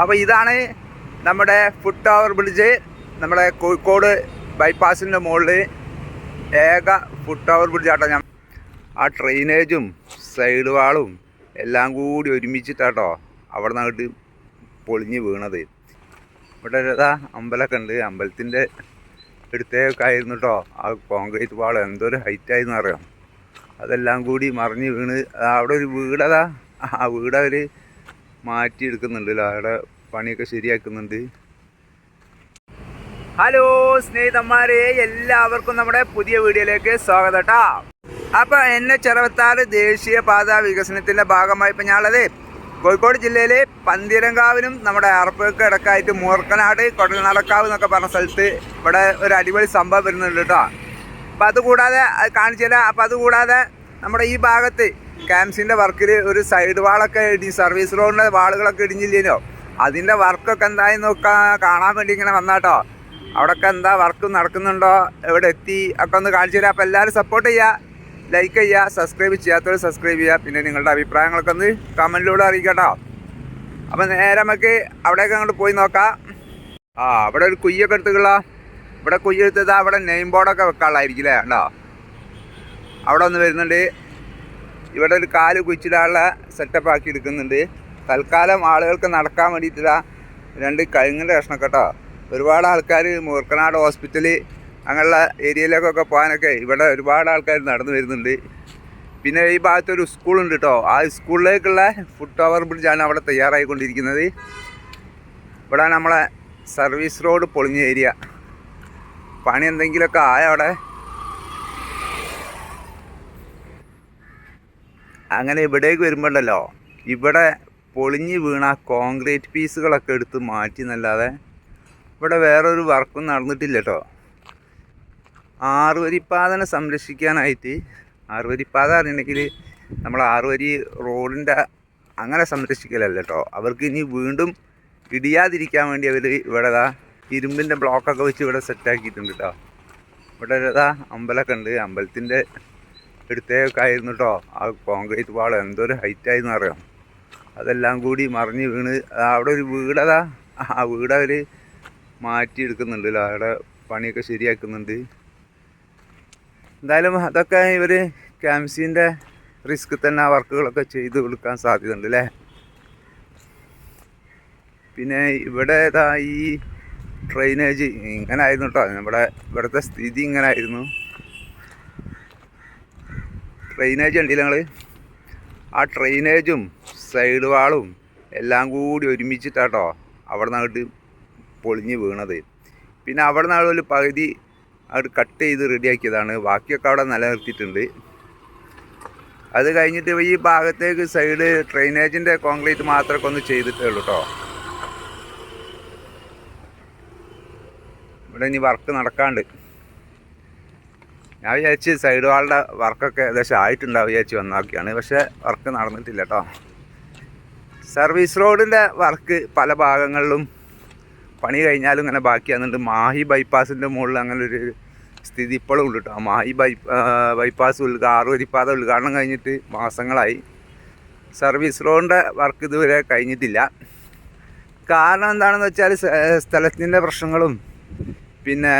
അപ്പോൾ ഇതാണ് നമ്മുടെ ഫുട് ടവർ ബ്രിഡ്ജ് നമ്മുടെ കോഴിക്കോട് ബൈപ്പാസിന്റെ മുകളിൽ ഏക ഫുട് ടവർ ബ്രിഡ്ജ് ആട്ടോ ഞാൻ. ആ ഡ്രെയിനേജും സൈഡ് വാളും എല്ലാം കൂടി ഒരുമിച്ചിട്ടാട്ടോ അവിടെ നിന്നിട്ട് പൊളിഞ്ഞ് വീണത്. ഇവിടെ ഏതാ അമ്പലമൊക്കെ ഉണ്ട്. അമ്പലത്തിന്റെ അടുത്തേക്ക് ആയിരുന്നു കേട്ടോ ആ കോൺക്രീറ്റ് വാൾ എന്തൊരു ഹൈറ്റ് ആയിരുന്നു അറിയാം? അതെല്ലാം കൂടി മറിഞ്ഞ് വീണ്. അവിടെ ഒരു വീടതാ. ആ വീട് മാറ്റി എടുക്കുന്നുണ്ടല്ലോ അവിടെ പണിയൊക്കെ ശരിയാക്കുന്നുണ്ട്. ഹലോ സ്നേഹിതന്മാരെ എല്ലാവർക്കും നമ്മുടെ പുതിയ വീഡിയോയിലേക്ക് സ്വാഗതം കേട്ടോ അപ്പോൾ എന്നെ ദേശീയ ദേശീയപാത വികസനത്തിന്റെ ഭാഗമായി ഇപ്പം ഞാനുള്ളത് കോഴിക്കോട് ജില്ലയിലെ പന്തിരങ്കാവിനും നമ്മുടെ അറപ്പുകൾക്ക് ഇടക്കായിട്ട് മൂർക്കനാട് കൊടൽനടക്കാവ് എന്നൊക്കെ പറഞ്ഞ സ്ഥലത്ത് ഇവിടെ ഒരു അടിപൊളി സംഭവം വരുന്നുണ്ട് കേട്ടോ അപ്പം അതുകൂടാതെ അത് കാണിച്ചു അപ്പം അതുകൂടാതെ നമ്മുടെ ഈ ഭാഗത്ത് ക്യാമ്സിന്റെ വർക്കിൽ ഒരു സൈഡ് വാളൊക്കെ ഇടി സർവീസ് റോഡിന്റെ വാളുകളൊക്കെ ഇടിഞ്ഞില്ലേനോ? അതിന്റെ വർക്കൊക്കെ എന്തായി നോക്കാ കാണാൻ വേണ്ടി ഇങ്ങനെ വന്നാട്ടോ. അവിടെയൊക്കെ എന്താ വർക്ക് നടക്കുന്നുണ്ടോ? എവിടെ എത്തി? ഒക്കെ ഒന്ന് കാണിച്ചു തരാം. അപ്പോൾ എല്ലാവരും സപ്പോർട്ട് ചെയ്യുക ലൈക്ക് ചെയ്യുക സബ്സ്ക്രൈബ് ചെയ്യാത്തവർ സബ്സ്ക്രൈബ് ചെയ്യുക പിന്നെ നിങ്ങളുടെ അഭിപ്രായങ്ങളൊക്കെ ഒന്ന് കമന്റിലൂടെ അറിയിക്കട്ടോ. അപ്പോൾ നേരെ നമുക്ക് അവിടേക്ക് അങ്ങോട്ട് പോയി നോക്കാം. ആ അവിടെ ഒരു കുയ്യൊക്കെ എടുത്തുള്ള ഇവിടെ കുയ്യെടുത്തത് അവിടെ നെയിം ബോർഡൊക്കെ വെക്കാനുള്ളതായിരിക്കും ഉണ്ടോ അവിടെ ഒന്ന് വരുന്നുണ്ട്. ഇവിടെ ഒരു കാൽ സെറ്റപ്പ് ആക്കി എടുക്കുന്നുണ്ട്. തൽക്കാലം ആളുകൾക്ക് നടക്കാൻ വേണ്ടിയിട്ടില്ല രണ്ട് കഴുങ്ങിന്റെ കഷ്ണം കേട്ടോ. ഒരുപാട് ആൾക്കാർ മൂർക്കനാട് ഹോസ്പിറ്റൽ അങ്ങനെയുള്ള ഏരിയയിലേക്കൊക്കെ പോകാനൊക്കെ ഇവിടെ ഒരുപാട് ആൾക്കാർ നടന്നു വരുന്നുണ്ട്. പിന്നെ ഈ ഭാഗത്തൊരു സ്കൂളുണ്ട് കേട്ടോ. ആ സ്കൂളിലേക്കുള്ള ഫുട് ഓവർ ബ്രിഡ്ജാണ് അവിടെ തയ്യാറായിക്കൊണ്ടിരിക്കുന്നത്. ഇവിടെ നമ്മളെ സർവീസ് റോഡ് പൊളിഞ്ഞ ഏരിയ പണി എന്തെങ്കിലുമൊക്കെ ആയ അവിടെ അങ്ങനെ ഇവിടേക്ക് വരുമ്പോണ്ടല്ലോ ഇവിടെ പൊളിഞ്ഞു വീണ കോൺക്രീറ്റ് പീസുകളൊക്കെ എടുത്ത് മാറ്റി എന്നല്ലാതെ ഇവിടെ വേറൊരു വർക്കും നടന്നിട്ടില്ല കേട്ടോ ആറുവരിപ്പാതനെ സംരക്ഷിക്കാനായിട്ട് ആറുവരിപ്പാത അറിയണമെങ്കിൽ നമ്മൾ ആറുവരി റോഡിന്റെ അങ്ങനെ സംരക്ഷിക്കലല്ല കേട്ടോ അവർക്ക് ഇനി വീണ്ടും ഇടിയാതിരിക്കാൻ വേണ്ടി അവർ ഇവിടെ ഇതാ ഇരുമ്പിന്റെ ബ്ലോക്കൊക്കെ വെച്ച് ഇവിടെ സെറ്റാക്കിയിട്ടുണ്ട് കേട്ടോ ഇവിടെ ഇതാ അമ്പലമൊക്കെ ഉണ്ട്. അമ്പലത്തിന്റെ അടുത്തേക്ക് ആയിരുന്നു കേട്ടോ ആ കോൺക്രീറ്റ് വാൾ എന്തൊരു ഹൈറ്റ് ആയിരുന്നു അറിയാം? അതെല്ലാം കൂടി മറിഞ്ഞ് വീണ്. അവിടെ ഒരു വീടതാ ആ വീട് അവർ മാറ്റി എടുക്കുന്നുണ്ടല്ലോ അവിടെ പണിയൊക്കെ ശരിയാക്കുന്നുണ്ട്. എന്തായാലും അതൊക്കെ ഇവർ ക്യാംസിന്റെ റിസ്ക് തന്നെ ആ വർക്കുകളൊക്കെ ചെയ്ത് കൊടുക്കാൻ സാധ്യതയുണ്ട് അല്ലേ പിന്നെ ഇവിടെ ഈ ഡ്രെയിനേജ് ഇങ്ങനെ ആയിരുന്നു കേട്ടോ നമ്മുടെ ഇവിടുത്തെ സ്ഥിതി ഇങ്ങനെ ആയിരുന്നു ഡ്രെയിനേജ് ഉണ്ടല്ലോ ഞങ്ങൾ ആ ഡ്രെയിനേജും സൈഡ് വാളും എല്ലാം കൂടി ഒരുമിച്ചിട്ടാട്ടോ അവിടെ നിന്നിട്ട് പൊളിഞ്ഞ് വീണത്. പിന്നെ അവിടെ നിന്ന് ഒരു പകുതി അവിടെ കട്ട് ചെയ്ത് റെഡിയാക്കിയതാണ്. ബാക്കിയൊക്കെ അവിടെ നിലനിർത്തിയിട്ടുണ്ട്. അത് കഴിഞ്ഞിട്ട് ഈ ഭാഗത്തേക്ക് സൈഡ് ഡ്രെയിനേജിന്റെ കോൺക്രീറ്റ് മാത്രമൊക്കെ ഒന്ന് ചെയ്തിട്ടേ ഉള്ളൂ കേട്ടോ ഇവിടെ ഇനി വർക്ക് നടക്കാണ്ട്. ഞാൻ വിചാരിച്ച് സൈഡ് വാളുടെ വർക്കൊക്കെ ഏകദേശം ആയിട്ടുണ്ടാവും വിചാരിച്ച് വന്നാക്കിയാണ് പക്ഷേ വർക്ക് നടന്നിട്ടില്ല കേട്ടോ സർവീസ് റോഡിന്റെ വർക്ക് പല ഭാഗങ്ങളിലും പണി കഴിഞ്ഞാലും ഇങ്ങനെ ബാക്കിയാകുന്നുണ്ട് മാഹി ബൈപ്പാസിന്റെ മുകളിൽ അങ്ങനെ ഒരു സ്ഥിതി ഇപ്പോഴും ഉണ്ട് കേട്ടോ മാഹി ബൈ ബൈപ്പാസ് ഉദ്ഘാ ആറുവരിപ്പാത ഉദ്ഘാടനം കഴിഞ്ഞിട്ട് മാസങ്ങളായി. സർവീസ് റോഡിന്റെ വർക്ക് ഇതുവരെ കഴിഞ്ഞിട്ടില്ല. കാരണം എന്താണെന്ന് വെച്ചാൽ സ്ഥലത്തിന്റെ പ്രശ്നങ്ങളും പിന്നെ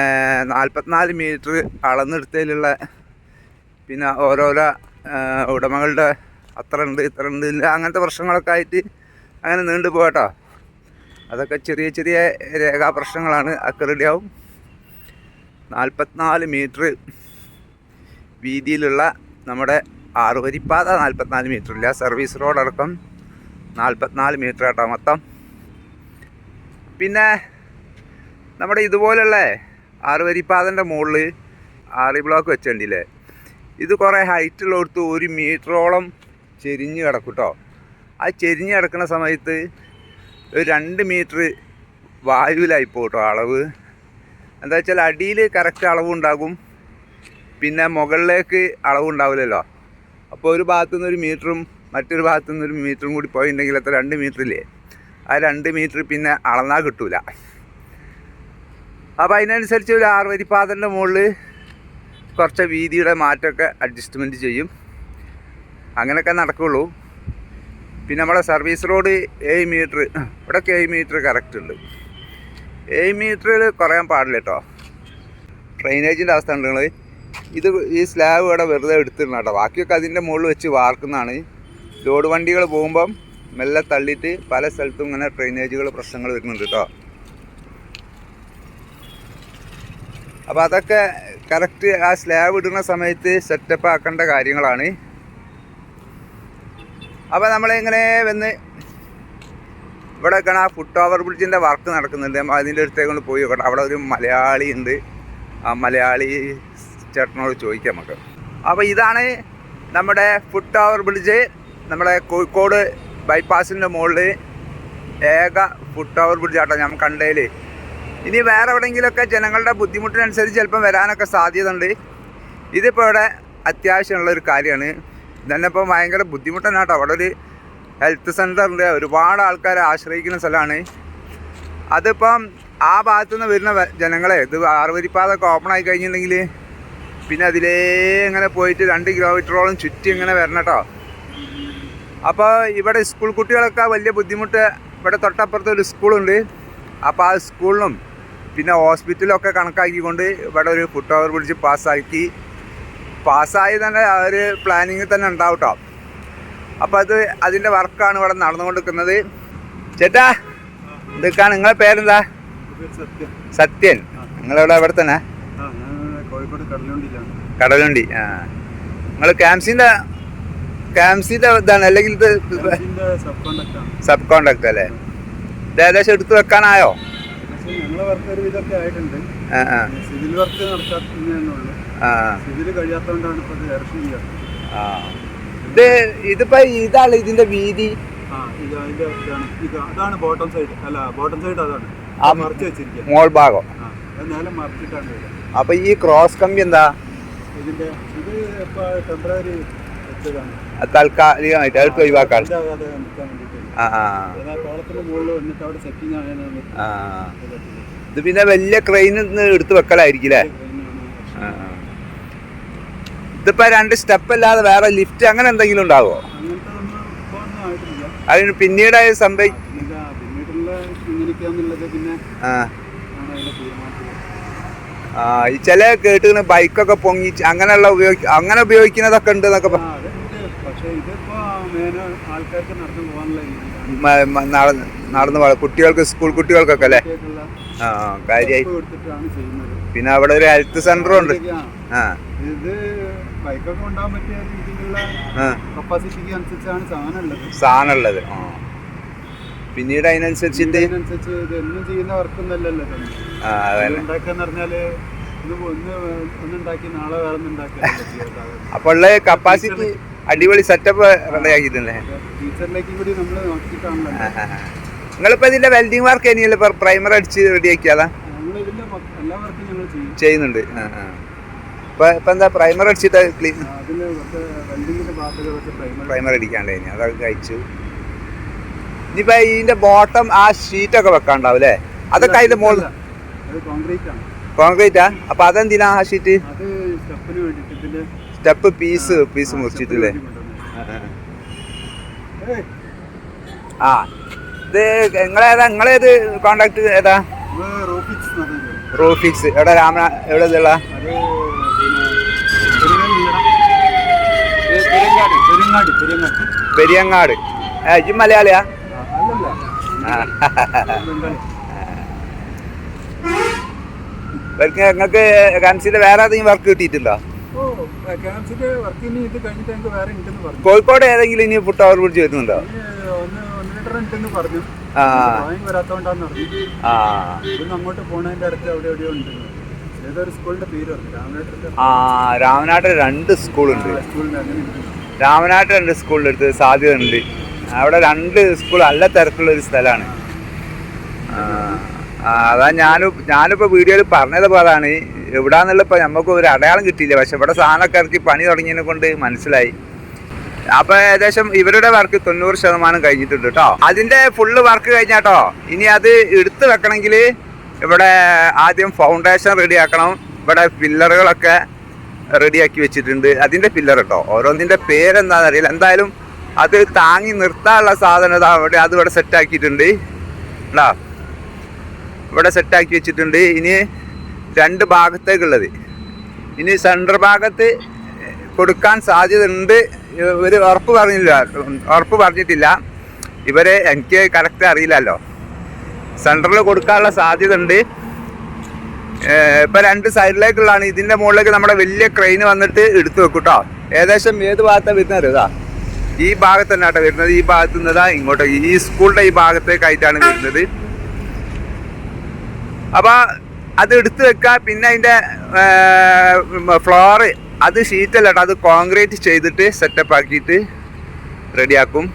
നാൽപ്പത്തിനാല് മീറ്റർ അളന്നെടുത്തതിലുള്ള പിന്നെ ഓരോരോ ഉടമകളുടെ അത്ര ഉണ്ട് ഇത്ര ഉണ്ട് ഇല്ല അങ്ങനത്തെ പ്രശ്നങ്ങളൊക്കെ ആയിട്ട് അങ്ങനെ നീണ്ടു പോകട്ടോ അതൊക്കെ ചെറിയ ചെറിയ രേഖാ പ്രശ്നങ്ങളാണ് റെഡിയാവും നാൽപ്പത്തിനാല് മീറ്റർ വീതിയിലുള്ള നമ്മുടെ ആറുവരിപ്പാത നാൽപ്പത്തിനാല് മീറ്റർ ഇല്ല. സർവീസ് റോഡ് അടക്കം നാൽപ്പത്തിനാല് മീറ്റർ കേട്ടോ മൊത്തം. പിന്നെ നമ്മുടെ ഇതുപോലുള്ള ആറുവരിപ്പാതന്റെ മുകളിൽ ആറി ബ്ലോക്ക് വെച്ചിട്ടില്ലേ ഇത് കുറേ ഹൈറ്റുള്ളടത്ത് ഒരു മീറ്ററോളം ചെരിഞ്ഞ് കിടക്കും കേട്ടോ ആ ചെരിഞ്ഞ് കിടക്കുന്ന സമയത്ത് ഒരു രണ്ട് മീറ്റർ വായുവിലായി പോട്ടോ അളവ്. എന്താ വെച്ചാൽ അടിയിൽ കറക്റ്റ് അളവുണ്ടാകും പിന്നെ മുകളിലേക്ക് അളവുണ്ടാവില്ലല്ലോ അപ്പോൾ ഒരു ഭാഗത്തു നിന്ന് മീറ്ററും മറ്റൊരു ഭാഗത്തു നിന്ന് മീറ്ററും കൂടി പോയിട്ടുണ്ടെങ്കിൽ അത്ര രണ്ട് മീറ്ററില്ലേ ആ രണ്ട് മീറ്റർ പിന്നെ അളന്നാൽ കിട്ടൂല. അപ്പോൾ അതിനനുസരിച്ച് ഒരു ആറ് വരിപ്പാതന്റെ മുകളിൽ കുറച്ച് വീതിയുടെ മാറ്റമൊക്കെ അഡ്ജസ്റ്റ്മെന്റ് ചെയ്യും. അങ്ങനെയൊക്കെ നടക്കുള്ളൂ. പിന്നെ നമ്മളെ സർവീസ് റോഡ് ഏഴ് മീറ്റർ ഇവിടെ ഏഴ് മീറ്റർ കറക്റ്റ് ഉണ്ട്. ഏഴ് മീറ്ററിൽ കുറയാൻ പാടില്ല കേട്ടോ ഡ്രെയിനേജിന്റെ അവസ്ഥ ഉണ്ട് നിങ്ങൾ ഇത് ഈ സ്ലാബ് ഇവിടെ വെറുതെ എടുത്തിരുന്ന കേട്ടോ ബാക്കിയൊക്കെ അതിന്റെ മുകളിൽ വെച്ച് വാർക്കുന്നതാണ്. ലോഡ് വണ്ടികൾ പോകുമ്പം മെല്ലെ തള്ളിയിട്ട് പല സ്ഥലത്തും ഇങ്ങനെ ഡ്രെയിനേജുകൾ പ്രശ്നങ്ങൾ വരുന്നുണ്ട് കേട്ടോ അപ്പോൾ അതൊക്കെ കറക്റ്റ് ആ സ്ലാബ് ഇടുന്ന സമയത്ത് സെറ്റപ്പ് ആക്കേണ്ട കാര്യങ്ങളാണ്. അപ്പോൾ നമ്മളിങ്ങനെ വന്ന് ഇവിടെ ഒക്കെയാണ് ആ ഫുട് ഓവർ ബ്രിഡ്ജിന്റെ വർക്ക് നടക്കുന്നുണ്ട് അതിന്റെ അടുത്തേക്ക് കൊണ്ട് പോയി നോക്കട്ടെ. അവിടെ ഒരു മലയാളി ഉണ്ട്. ആ മലയാളി ചേട്ടനോട് ചോദിക്കാം നമുക്ക്. അപ്പോൾ ഇതാണ് നമ്മുടെ ഫുട് ഓവർ ബ്രിഡ്ജ് നമ്മുടെ കോഴിക്കോട് ബൈപ്പാസിന്റെ മുകളിൽ ഏക ഫുട് ഓവർ ബ്രിഡ്ജ് ആട്ടോ ഞാൻ കണ്ടതിൽ ഇനി വേറെ എവിടെയെങ്കിലുമൊക്കെ ജനങ്ങളുടെ ബുദ്ധിമുട്ടിനനുസരിച്ച് ചിലപ്പം വരാനൊക്കെ സാധ്യത ഉണ്ട് ഇതിപ്പോൾ ഇവിടെ അത്യാവശ്യമുള്ള ഒരു കാര്യമാണ്. ഇതന്നെ ഇപ്പോൾ ഭയങ്കര ബുദ്ധിമുട്ടാണ് കേട്ടോ അവിടെ ഒരു ഹെൽത്ത് ഉണ്ട്. ഒരുപാട് ആൾക്കാരെ ആശ്രയിക്കുന്ന സ്ഥലമാണ്. അതിപ്പം ആ ഭാഗത്തു നിന്ന് വരുന്ന ജനങ്ങളെ ഇത് ആറുവരിപ്പാതൊക്കെ ഓപ്പൺ ആയി കഴിഞ്ഞിട്ടുണ്ടെങ്കിൽ പിന്നെ അതിലേ ഇങ്ങനെ പോയിട്ട് രണ്ട് കിലോമീറ്ററോളം ചുറ്റി ഇങ്ങനെ വരണം കേട്ടോ അപ്പോൾ ഇവിടെ സ്കൂൾ കുട്ടികളൊക്കെ വലിയ ബുദ്ധിമുട്ട് ഇവിടെ തൊട്ടപ്പുറത്ത് ഒരു സ്കൂളുണ്ട് അപ്പോൾ ആ സ്കൂളിനും പിന്നെ ഹോസ്പിറ്റലൊക്കെ കണക്കാക്കിക്കൊണ്ട് ഇവിടെ ഒരു ഫുട് ഓവർ ബ്രിഡ്ജ് പാസ്സാക്കി. പാസ്സായി തന്നെ ആ ഒരു പ്ലാനിങ്ങിൽ തന്നെ ഉണ്ടാവും കേട്ടോ അപ്പോൾ അത് അതിന്റെ വർക്കാണ് ഇവിടെ നടന്നുകൊണ്ടിരിക്കുന്നത്. ചേട്ടാ എന്തൊക്കെയാണ് നിങ്ങളെ പേരെന്താ? സത്യം സത്യൻ നിങ്ങളിവിടെ? ഇവിടെ തന്നെ? കടലുണ്ടി. ആ. നിങ്ങൾ ക്യാംസിന്റെ ക്യാംസിന്റെ ഇതാണ് അല്ലെങ്കിൽ ഇത് സബ് കോണ്ടാക്ട് അല്ലേ? ഇത് ഏകദേശം എടുത്ത് വെക്കാനായോ? വർക്ക് ഒരു ആയിട്ടുണ്ട്. സിവിൽ സിവിൽ കഴിയാത്തതുകൊണ്ടാണ് ഇപ്പോൾ ഇറക്ഷൻ ഇത് ഇതിപ്പോ ഇതാണ് ഇതിന്റെ വീതി? അതാണ് ബോട്ടം സൈഡ് അല്ല ബോട്ടം സൈഡ് അതാണ്. ആ. മറിച്ച് വെച്ചിരിക്കുക. മോൾ ഭാഗം. നേരെ മറിച്ചിട്ടാണ് അപ്പൊ ഈ ക്രോസ് കമ്പി എന്താ? ഇതിന്റെ ഇത് ടെമ്പററി താൽക്കാലികമായിട്ട് അടുത്ത് ഒഴിവാക്കാൻ ഇത് പിന്നെ വലിയ ക്രെയിനിൽ നിന്ന് എടുത്ത് വെക്കലായിരിക്കില്ലേ. ഇതിപ്പോ രണ്ട് സ്റ്റെപ്പ് അല്ലാതെ വേറെ ലിഫ്റ്റ് അങ്ങനെ എന്തെങ്കിലും ഉണ്ടാവോ? അതിന് പിന്നീട് സംഭവി ആ. ഈ ചില കേട്ടിങ്ങനെ ബൈക്കൊക്കെ പൊങ്ങി അങ്ങനെയുള്ള ഉപയോഗി അങ്ങനെ ഉപയോഗിക്കുന്നതൊക്കെ ഉണ്ട് എന്നൊക്കെ പറഞ്ഞു പക്ഷേ ഇതിപ്പോ ആൾക്കാർക്ക് നടന്നു പോകാനുള്ള നടന്ന് കുട്ടികൾക്ക് സ്കൂൾ കുട്ടികൾക്കൊക്കെ അല്ലേ? ആ കാര്യമായി പിന്നെ അവിടെ ഒരു ഹെൽത്ത് സെന്ററും ഉണ്ട്. സാധനമുള്ളത്. ആ. സാധനം ഉള്ളത് ആ പിന്നീട് അതിനനുസരിച്ചിട്ട് അപ്പോൾ ഉള്ള കപ്പാസിറ്റി അടിപൊളി സെറ്റപ്പ് റെഡി കൂടി നമ്മൾ നോക്കിയിട്ടാണല്ലോ നിങ്ങളിപ്പോ ഇതിന്റെ വെൽഡിംഗ് വർക്ക് ഇനിയല്ലേ പ്രൈമർ അടിച്ച് റെഡി ആക്കിയതാ? ഇതിന്റെ എല്ലാ വർക്കും ഞങ്ങൾ ചെയ്യും. ചെയ്യുന്നുണ്ട്. ഇപ്പൊ എന്താ പ്രൈമർ അടിച്ചിട്ട് ക്ലീൻ പ്രൈമർ അടിക്കാണ്ട് ഇനി അതൊക്കെ കഴിച്ചു. ഇനിയിപ്പോ ഇതിന്റെ ബോട്ടം ആ ഷീറ്റൊക്കെ വെക്കാണ്ടാവും അല്ലേ അതൊക്കെ അതിന്റെ മുകളിൽ കോൺക്രീറ്റ് അപ്പൊ അതെന്തിനാ ആ ഷീറ്റ് സ്റ്റെപ്പ് പീസ് പീസ് മുറിച്ചിട്ടില്ലേ? ആ ഇത് നിങ്ങളേതാ നിങ്ങളേത് കോണ്ടാക്ട് ഏതാ? റോഫിക്സ് എവിടെ രാമ എവിടെ ഇതുള്ള? പെരിയങ്ങാട്. ഏ ഇജ്ജ് മലയാളിയാ? നിങ്ങൾക്ക് കൺസിന്റെ വേറെ ഏതെങ്കിലും വർക്ക് കിട്ടിയിട്ടുണ്ടോ? കോഴിക്കോട് ഏതെങ്കിലും ഇനി പുട്ടാവർ പിടിച്ച് വരുന്നുണ്ടോ? ആ. അങ്ങോട്ട് പോണതിന്റെ അടുത്ത് അവിടെ എവിടെയോ ഉണ്ട്. രാമനാട്ടിൽ രണ്ട് സ്കൂളുണ്ട് രാമനാട്ടിൽ രണ്ട് സ്കൂളിന്റെ അടുത്ത് സാധ്യത ഉണ്ട് അവിടെ രണ്ട് സ്കൂൾ നല്ല തിരക്കുള്ള ഒരു സ്ഥലമാണ്. ആ, അതാ ഞാനും ഞാനിപ്പോൾ വീഡിയോയിൽ പറഞ്ഞതിപ്പോൾ അതാണ് എവിടാന്നുള്ള നമുക്ക് ഒരു അടയാളം കിട്ടിയില്ല. പക്ഷെ ഇവിടെ സാധനമൊക്കെ ഇറക്കി പണി തുടങ്ങിയതിനെ കൊണ്ട് മനസ്സിലായി. അപ്പൊ ഏകദേശം ഇവരുടെ വർക്ക് തൊണ്ണൂറ് ശതമാനം കഴിഞ്ഞിട്ടുണ്ട് കേട്ടോ അതിന്റെ ഫുള്ള് വർക്ക് കഴിഞ്ഞാട്ടോ ഇനി അത് എടുത്തു വെക്കണമെങ്കിൽ ഇവിടെ ആദ്യം ഫൗണ്ടേഷൻ റെഡിയാക്കണം ഇവിടെ പില്ലറുകളൊക്കെ റെഡിയാക്കി വെച്ചിട്ടുണ്ട്. അതിന്റെ പില്ലർ കേട്ടോ ഓരോന്നിന്റെ പേരെന്താണെന്ന് അറിയില്ല. എന്തായാലും അത് താങ്ങി നിർത്താനുള്ള സാധനം അവിടെ അത് ഇവിടെ സെറ്റാക്കിയിട്ടുണ്ട് കേട്ടോ ഇവിടെ സെറ്റാക്കി വെച്ചിട്ടുണ്ട്. ഇനി രണ്ട് ഭാഗത്തേക്കുള്ളത്. ഇനി സെന്റർ ഭാഗത്ത് കൊടുക്കാൻ സാധ്യത ഉണ്ട് ഇവർ ഉറപ്പ് പറഞ്ഞില്ല ഉറപ്പ് പറഞ്ഞിട്ടില്ല. ഇവരെ എനിക്ക് കറക്റ്റ് അറിയില്ലല്ലോ. സെന്ററിൽ കൊടുക്കാനുള്ള സാധ്യത ഉണ്ട് ഇപ്പം രണ്ട് സൈഡിലേക്കുള്ളതാണ് ഇതിന്റെ മുകളിലേക്ക് നമ്മുടെ വലിയ ക്രെയിൻ വന്നിട്ട് എടുത്തു വെക്കും കേട്ടോ ഏകദേശം ഏത് ഭാഗത്താണ് വരുന്നത്? ഇതാ. ഈ ഭാഗത്ത് തന്നെ കേട്ടോ വരുന്നത്. ഈ ഭാഗത്ത് നിന്നതാ ഇങ്ങോട്ട്. ഈ സ്കൂളിന്റെ ഈ ഭാഗത്തേക്കായിട്ടാണ് വരുന്നത്. അപ്പോൾ അത് എടുത്തു വെക്കുക പിന്നെ അതിന്റെ ഫ്ലോറ് അത് ഷീറ്റല്ല കേട്ടോ അത് കോൺക്രീറ്റ് ചെയ്തിട്ട് സെറ്റപ്പ് ആക്കിയിട്ട് റെഡിയാക്കും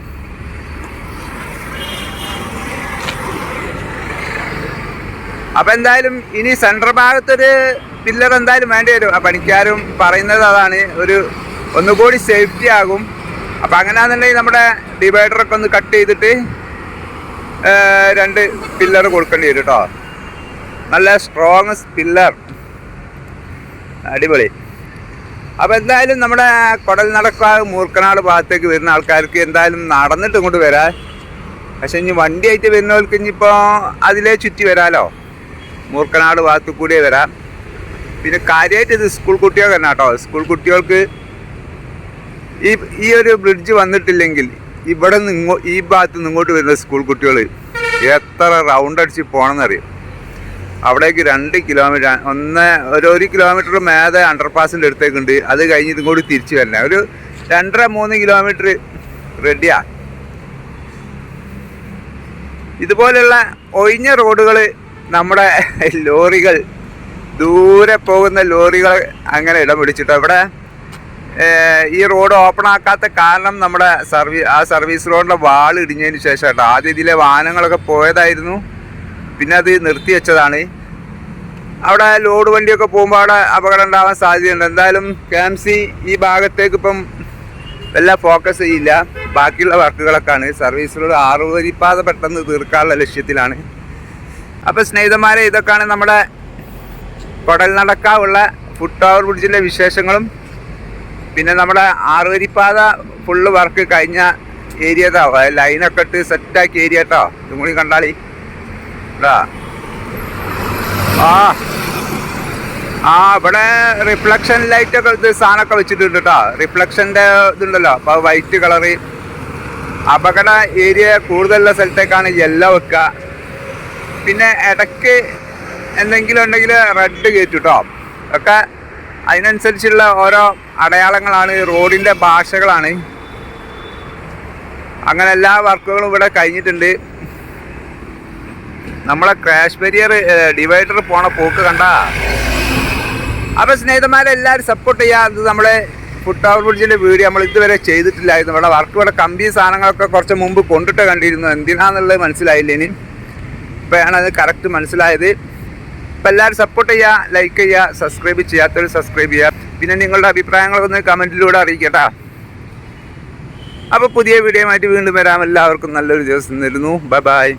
അപ്പൊ എന്തായാലും ഇനി സെൻട്രൽ ഭാഗത്തൊരു പില്ലർ എന്തായാലും വേണ്ടി വരും. ആ പണിക്കാരും പറയുന്നത് അതാണ് ഒരു ഒന്നുകൂടി സേഫ്റ്റി ആകും. അപ്പൊ അങ്ങനെയാണെന്നുണ്ടെങ്കിൽ നമ്മുടെ ഡിവൈഡറൊക്കെ ഒന്ന് കട്ട് ചെയ്തിട്ട് രണ്ട് പില്ലർ കൊടുക്കേണ്ടി വരും കേട്ടോ നല്ല സ്ട്രോങ് പില്ലർ അടിപൊളി. അപ്പോൾ എന്തായാലും നമ്മുടെ കുടൽ നടക്കാവ് മൂർക്കനാട് ഭാഗത്തേക്ക് വരുന്ന ആൾക്കാർക്ക് എന്തായാലും നടന്നിട്ട് ഇങ്ങോട്ട് വരാം. പക്ഷെ ഇനി വണ്ടിയായിട്ട് വരുന്നവർക്ക് ഇനിയിപ്പോൾ അതിലേ ചുറ്റി വരാലോ? മൂർക്കനാട് ഭാഗത്ത് കൂടിയേ വരാം. പിന്നെ കാര്യമായിട്ട് ഇത് സ്കൂൾ കുട്ടികൾ തന്നെ കേട്ടോ. സ്കൂൾ കുട്ടികൾക്ക് ഈ ഈ ഒരു ബ്രിഡ്ജ് വന്നിട്ടില്ലെങ്കിൽ ഇവിടെ നിന്ന് ഈ ഭാഗത്ത് നിന്ന് ഇങ്ങോട്ട് വരുന്ന സ്കൂൾ കുട്ടികൾ എത്ര റൗണ്ട് അടിച്ച് പോകണമെന്നറിയും അവിടേക്ക് രണ്ട് കിലോമീറ്റർ ഒന്ന് ഒരു ഒരു കിലോമീറ്റർ മേതെ അണ്ടർപാസിന്റെ അടുത്തേക്കുണ്ട്. അത് കഴിഞ്ഞിട്ട് കൂടി തിരിച്ചു വരണേ ഒരു രണ്ടര മൂന്ന് കിലോമീറ്റർ റെഡിയാ ഇതുപോലെയുള്ള ഒഴിഞ്ഞ റോഡുകൾ നമ്മുടെ ലോറികൾ ദൂരെ പോകുന്ന ലോറികൾ അങ്ങനെ ഇടം പിടിച്ചിട്ടോ. ഇവിടെ ഈ റോഡ് ഓപ്പൺ ആക്കാത്ത കാരണം നമ്മുടെ സർവീ ആ സർവീസ് റോഡിന്റെ വാൾ ഇടിഞ്ഞതിന് ശേഷം കേട്ടോ ആദ്യം ഇതിലെ വാഹനങ്ങളൊക്കെ പോയതായിരുന്നു. പിന്നെ അത് നിർത്തി വെച്ചതാണ്. അവിടെ ലോഡ് വണ്ടിയൊക്കെ പോകുമ്പോൾ അവിടെ അപകടം ഉണ്ടാവാൻ സാധ്യതയുണ്ട്. എന്തായാലും കെ എം സി ഈ ഭാഗത്തേക്ക് ഇപ്പം വല്ല ഫോക്കസ് ചെയ്യില്ല. ബാക്കിയുള്ള വർക്കുകളൊക്കെയാണ്. സർവീസ് റോഡ് ആറുവരിപ്പാത പെട്ടെന്ന് തീർക്കാനുള്ള ലക്ഷ്യത്തിലാണ്. അപ്പോൾ സ്നേഹിതന്മാരെ ഇതൊക്കെയാണ് നമ്മുടെ കൊടൽ നടക്കാവുള്ള ഫുട് ഓവർ ബ്രിഡ്ജിന്റെ വിശേഷങ്ങളും. പിന്നെ നമ്മുടെ ആറുവരിപ്പാത ഫുള്ള് വർക്ക് കഴിഞ്ഞ ഏരിയ ലൈനൊക്കെ ഇട്ട് സെറ്റാക്കിയ ഏരിയ കേട്ടോ ഇതും കൂടി കണ്ടാളി. ഇതാ ആ. ആ ഇവിടെ റിഫ്ലക്ഷൻ ലൈറ്റ് ഒക്കെ ഇത് സാധനമൊക്കെ വെച്ചിട്ടുണ്ട് കേട്ടോ റിഫ്ലക്ഷന്റെ ഇതുണ്ടല്ലോ. അപ്പോൾ വൈറ്റ് കളറ് അപകട ഏരിയ കൂടുതലുള്ള സ്ഥലത്തേക്കാണ് യെല്ലോ വെക്കുക പിന്നെ ഇടയ്ക്ക് എന്തെങ്കിലും ഉണ്ടെങ്കിൽ റെഡ് കയറ്റും കേട്ടോ ഒക്കെ അതിനനുസരിച്ചുള്ള ഓരോ അടയാളങ്ങളാണ് റോഡിന്റെ ഭാഷകളാണ്. അങ്ങനെ എല്ലാ വർക്കുകളും ഇവിടെ കഴിഞ്ഞിട്ടുണ്ട്. നമ്മളെ ക്രാഷ് ബരിയർ ഡിവൈഡർ പോണ പോക്ക് കണ്ട? അപ്പോൾ സ്നേഹിതന്മാരെ എല്ലാവരും സപ്പോർട്ട് ചെയ്യുക അത് നമ്മളെ ഫുട് ഓവർ ബ്രിഡ്ജിന്റെ വീഡിയോ നമ്മൾ ഇതുവരെ ചെയ്തിട്ടില്ലായിരുന്നു. ഇവിടെ വർക്ക് ഇവിടെ കമ്പി സാധനങ്ങളൊക്കെ കുറച്ച് മുമ്പ് കൊണ്ടിട്ട് കണ്ടിരുന്നു. എന്തിനാന്നുള്ളത് മനസ്സിലായില്ല ഇനി. ഇപ്പോഴാണ് അത് കറക്റ്റ് മനസ്സിലായത്. ഇപ്പൊ എല്ലാവരും സപ്പോർട്ട് ചെയ്യുക ലൈക്ക് ചെയ്യുക സബ്സ്ക്രൈബ് ചെയ്യാത്തവർ സബ്സ്ക്രൈബ് ചെയ്യുക പിന്നെ നിങ്ങളുടെ അഭിപ്രായങ്ങളൊന്ന് കമന്റിലൂടെ അറിയിക്കട്ടാ. അപ്പോൾ പുതിയ വീഡിയോ ആയിട്ട് വീണ്ടും വരാം. എല്ലാവർക്കും നല്ലൊരു ദിവസം തരുന്നു. Bye bye